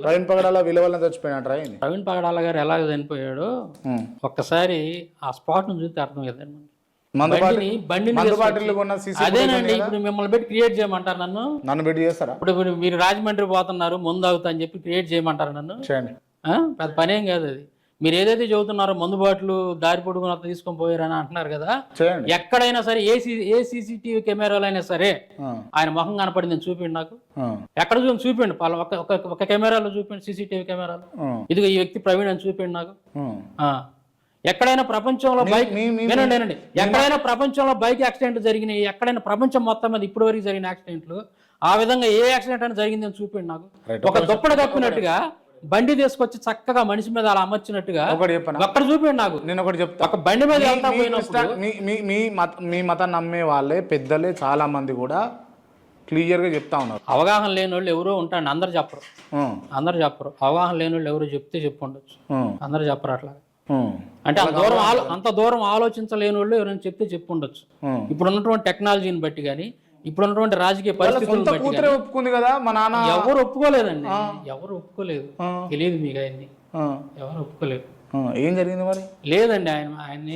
ప్రవీణ్ పగడాల విలువలను చచ్చిపోయినట్టు రాయింది ప్రవీణ్ పగడాల గారు ఎలాగ చనిపోయాడో ఒక్కసారి ఆ స్పాట్ను చూస్తే అర్థం కదండి. అదేనండి ఇప్పుడు మిమ్మల్ని పెట్టి క్రియేట్ చేయమంటారు నన్ను. నన్ను పెట్టి చేస్తారా? ఇప్పుడు మీరు- రాజమండ్రి పోతున్నారు ముందు అవుతా అని చెప్పి క్రియేట్ చేయమంటారు నన్ను? చేయండి? పెద్ద పనేం కాదు అది. మీరు ఏదైతే చెబుతున్నారో మందు బాటలు దారి పొడుగున తీసుకొని పోయారని అంటున్నారు కదా ఎక్కడైనా సరే ఏ ఏ సీసీటీవీ కెమెరాలు అయినా సరే ఆయన మొహం కనపడింది చూపిండి నాకు. ఎక్కడ చూ చూపిండి పలా ఒక కెమెరాలో చూపిండి సీసీటీవీ కెమెరాలో. ఆ, ఇదిగో ఈ వ్యక్తి ప్రవీణ్ అని చూపిండి నాకు. ఎక్కడైనా ప్రపంచంలో బైక్ వినండి వినండి. ఎక్కడైనా ప్రపంచంలో బైక్ యాక్సిడెంట్ జరిగినాయి ఎక్కడైనా ప్రపంచం మొత్తం మీద ఇప్పటి వరకు జరిగిన యాక్సిడెంట్లు ఆ విధంగా ఏ యాక్సిడెంట్ అయినా జరిగింది అని చూపిండి నాకు. ఒక దుప్పటి కప్పినట్టుగా బండి తీసుకొచ్చి చక్కగా మనిషి మీద అలా అమర్చినట్టుగా ఒకటి చెప్పనా? ఒక్కడ చూపిండి నాకు. నేను ఒకటి చెప్తా. ఒక బండి మీద మీ- వెళ్తా మీ పోయినప్పుడు ఇష్ట- మీ మీ మీ మత మీ మతం నమ్మే వాళ్ళే పెద్దలే చాలా మంది కూడా క్లియర్గా చెప్తా ఉన్నారు. అవగాహన లేని వాళ్ళు ఎవరో ఉంటారు అందరు చెప్పరు. అందరు చెప్పరు. అవగాహన లేని వాళ్ళు ఎవరు చెప్తే చెప్పు ఉండొచ్చు ఆ, అందరు చెప్పరు అట్లా. అంటే అంత దూరం అంత దూరం ఆలోచించలేని వాళ్ళు ఎవరైనా చెప్తే చెప్పు ఉండొచ్చు ఆ. ఇప్పుడు ఉన్నటువంటి టెక్నాలజీని బట్టి కానీ ఇప్పుడు ఉన్నటువంటి రాజకీయ బట్టి కూతురే ఒప్పుకుంది కదా మా నాన్న. ఎవరు ఒప్పుకోలేదండి. ఎవరు ఒప్పుకోలేదు. తెలియదు మీకు ఆయన్ని. ఎవరు ఒప్పుకోలేదు. ఏం జరిగింది మరి? లేదండి ఆయన ఆయన్ని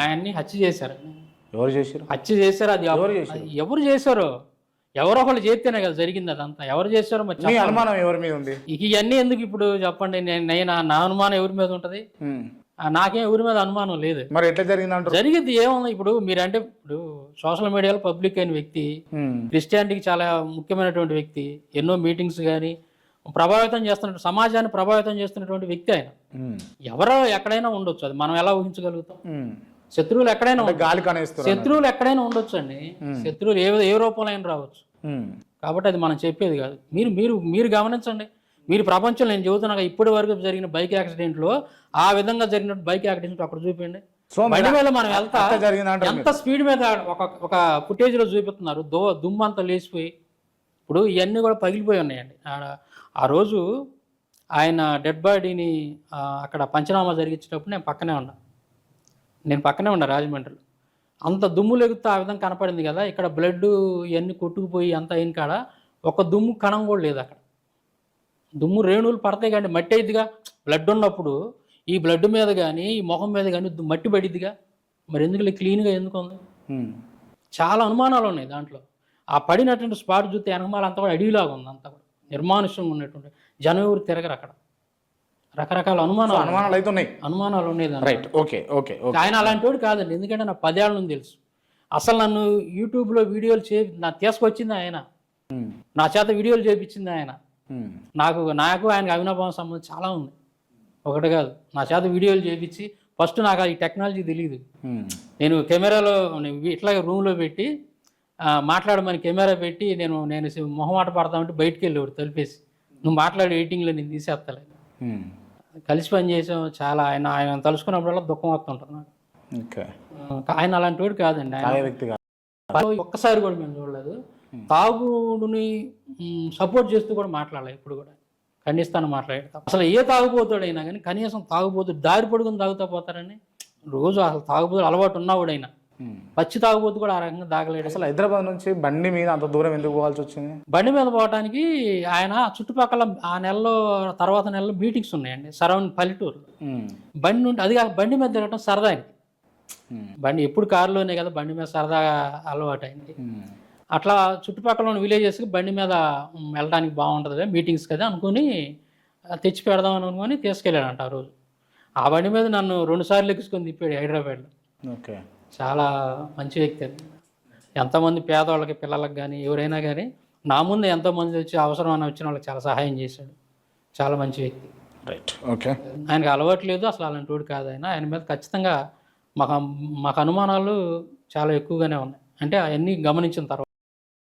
ఆయన్ని హత్య చేశారు. ఎవరు చేసారు హత్య చేశారు అది ఎవరు ఎవరు చేశారు? ఎవరో ఒకళ్ళు చేస్తేనే కదా జరిగింది అదంతా. ఎవరు చేశారో మరి. అనుమానం ఎవరి మీద ఉంది? ఇవన్నీ ఎందుకు ఇప్పుడు చెప్పండి? నేను నా అనుమానం ఎవరి మీద ఉంటది? నాకేం ఎవరి మీద అనుమానం లేదు. మరి ఎట్లా జరిగింది జరిగింది ఏముంది? ఇప్పుడు మీరంటే ఇప్పుడు సోషల్ మీడియాలో పబ్లిక్ అయిన వ్యక్తి క్రిస్టియానిటీకి చాలా ముఖ్యమైనటువంటి వ్యక్తి ఎన్నో మీటింగ్స్ కానీ ప్రభావితం చేస్తున్న సమాజాన్ని ప్రభావితం చేస్తున్నటువంటి వ్యక్తి ఆయన. ఎవరో ఎక్కడైనా ఉండొచ్చు అది. మనం ఎలా ఊహించగలుగుతాం. శత్రువులు ఎక్కడైనా. గాలి శత్రువులు ఎక్కడైనా ఉండొచ్చు అండి. శత్రువులు ఏ ఏ రూపంలో అయినా రావచ్చు. కాబట్టి అది మనం చెప్పేది కాదు. మీరు మీరు మీరు గమనించండి. మీరు ప్రపంచంలో నేను చెబుతున్నాగా ఇప్పటి వరకు జరిగిన బైక్ యాక్సిడెంట్లో ఆ విధంగా జరిగిన బైక్ యాక్సిడెంట్ అక్కడ చూపించండి సో బండి మీద మనం వెళ్తా ఎంత స్పీడ్ మీద ఒక ఒక footage లో చూపిస్తున్నారు దో దుమ్ము అంతా లేచిపోయి. ఇప్పుడు ఇవన్నీ కూడా పగిలిపోయి ఉన్నాయండి. ఆ రోజు ఆయన డెడ్ బాడీని అక్కడ పంచనామా జరిగించేటప్పుడు నేను పక్కనే ఉన్నా. నేను పక్కనే ఉన్నా రాజమండ్రిలో. అంత దుమ్ము లెగుతూ ఆ విధంగా కనపడింది కదా ఇక్కడ బ్లడ్ ఇవన్నీ కొట్టుకుపోయి అంత అయిన కాడ ఒక దుమ్ము కణం కూడా లేదు అక్కడ. దుమ్ము రేణువులు పడతాయి కానీ మట్టి అయిద్దిగా? బ్లడ్ ఉన్నప్పుడు ఈ బ్లడ్ మీద కానీ ఈ మొహం మీద కానీ మట్టి పడిద్దిగా? మరి ఎందుకు క్లీన్గా ఎందుకు ఉంది? చాలా అనుమానాలు ఉన్నాయి దాంట్లో. ఆ పడినటువంటి స్పాట్ చూస్తే వెనకమాల అంతా కూడా అడవిలాగా ఉంది అంతా కూడా. నిర్మానుష్యంగా ఉన్నటువంటి జనం ఎవరు తిరగరు అక్కడ. రకరకాల అనుమానాలు అనుమానాలు అయితే ఉన్నాయి. అనుమానాలు ఉన్నాయి. రైట్ ఓకే ఓకే ఓకే ఆయన అలాంటి వాడు కాదండి. ఎందుకంటే నాకు పదేళ్ళ నుంచి తెలుసు. అసలు నన్ను యూట్యూబ్లో వీడియోలు చే నా తీసుకొచ్చింది ఆయన. నా చేత వీడియోలు చేపించింది ఆయన. నాకు నాకు ఆయనకు అవినాభావం సంబంధం చాలా ఉంది. ఒకటి కాదు. నా చేత వీడియోలు చేపించి ఫస్ట్ నాకు ఈ టెక్నాలజీ తెలియదు ఉమ్, నేను కెమెరాలో ఇట్లాగే రూమ్లో పెట్టి మాట్లాడమని కెమెరా పెట్టి నేను నేను మొహమాట పడతామంటే బయటికి వెళ్ళేవాడు తలిపేసి. నువ్వు మాట్లాడే ఎడిటింగ్లో నేను తీసేస్తాలే ఉమ్, కలిసి పని చేసాం. చాలా ఆయన ఆయన తలుచుకున్నప్పుడల్లా దుఃఖం వస్తుంటుంది నాకు. ఆయన అలాంటి వాడు కాదండి. ఆయన ఒక్కసారి కూడా మేము చూడలేదు. తాగుడుని సపోర్ట్ చేస్తూ కూడా మాట్లాడాలి ఇప్పుడు కూడా. ఖండిస్తాను మాట్లాడతాం అసలు ఏ తాగుపోతాడైనా కానీ కనీసం తాగుపోతు దారి పొడుగుని తాగుతా పోతారని రోజు అసలు తాగుబోతు అలవాటు ఉన్నవాడైనా. పచ్చి తాగుబోతు కూడా ఆ రకంగా దాగలేడు అసలు హైదరాబాద్ నుంచి బండి మీద అంత దూరం ఎందుకు పోవాల్సి వచ్చింది? బండి మీద పోవడానికి ఆయన చుట్టుపక్కల ఆ నెలలో తర్వాత నెలలో మీటింగ్స్ ఉన్నాయండి. సరౌండ్ పల్లెటూరు. బండి నుండి అది బండి మీద తిరగటం సరదా బండి ఎప్పుడు కారులోనే కదా బండి మీద సరదాగా అలవాటు అయింది అట్లా చుట్టుపక్కల ఉన్న విలేజెస్కి బండి మీద వెళ్ళడానికి బాగుంటుంది. మీటింగ్స్ కదా అనుకుని తెచ్చి పెడదాం అని అనుకుని తీసుకెళ్ళాడంట ఆ రోజు. ఆ బండి మీద నన్ను రెండు సార్లు ఎక్కించుకొని తిప్పాడు హైదరాబాద్లో. ఓకే. చాలా మంచి వ్యక్తి అది. ఎంతమంది పేదవాళ్ళకి పిల్లలకి కానీ ఎవరైనా కానీ నా ముందు ఎంతోమంది వచ్చి అవసరం అని వచ్చిన వాళ్ళకి చాలా సహాయం చేశాడు. చాలా మంచి వ్యక్తి. రైట్ ఓకే ఆయనకు అలవాటు లేదు అసలు అలాంటి వాడు కాదు ఆయన. ఆయన మీద ఖచ్చితంగా మాకు మాకు అనుమానాలు చాలా ఎక్కువగానే ఉన్నాయి. అంటే అవన్నీ గమనించిన తర్వాత.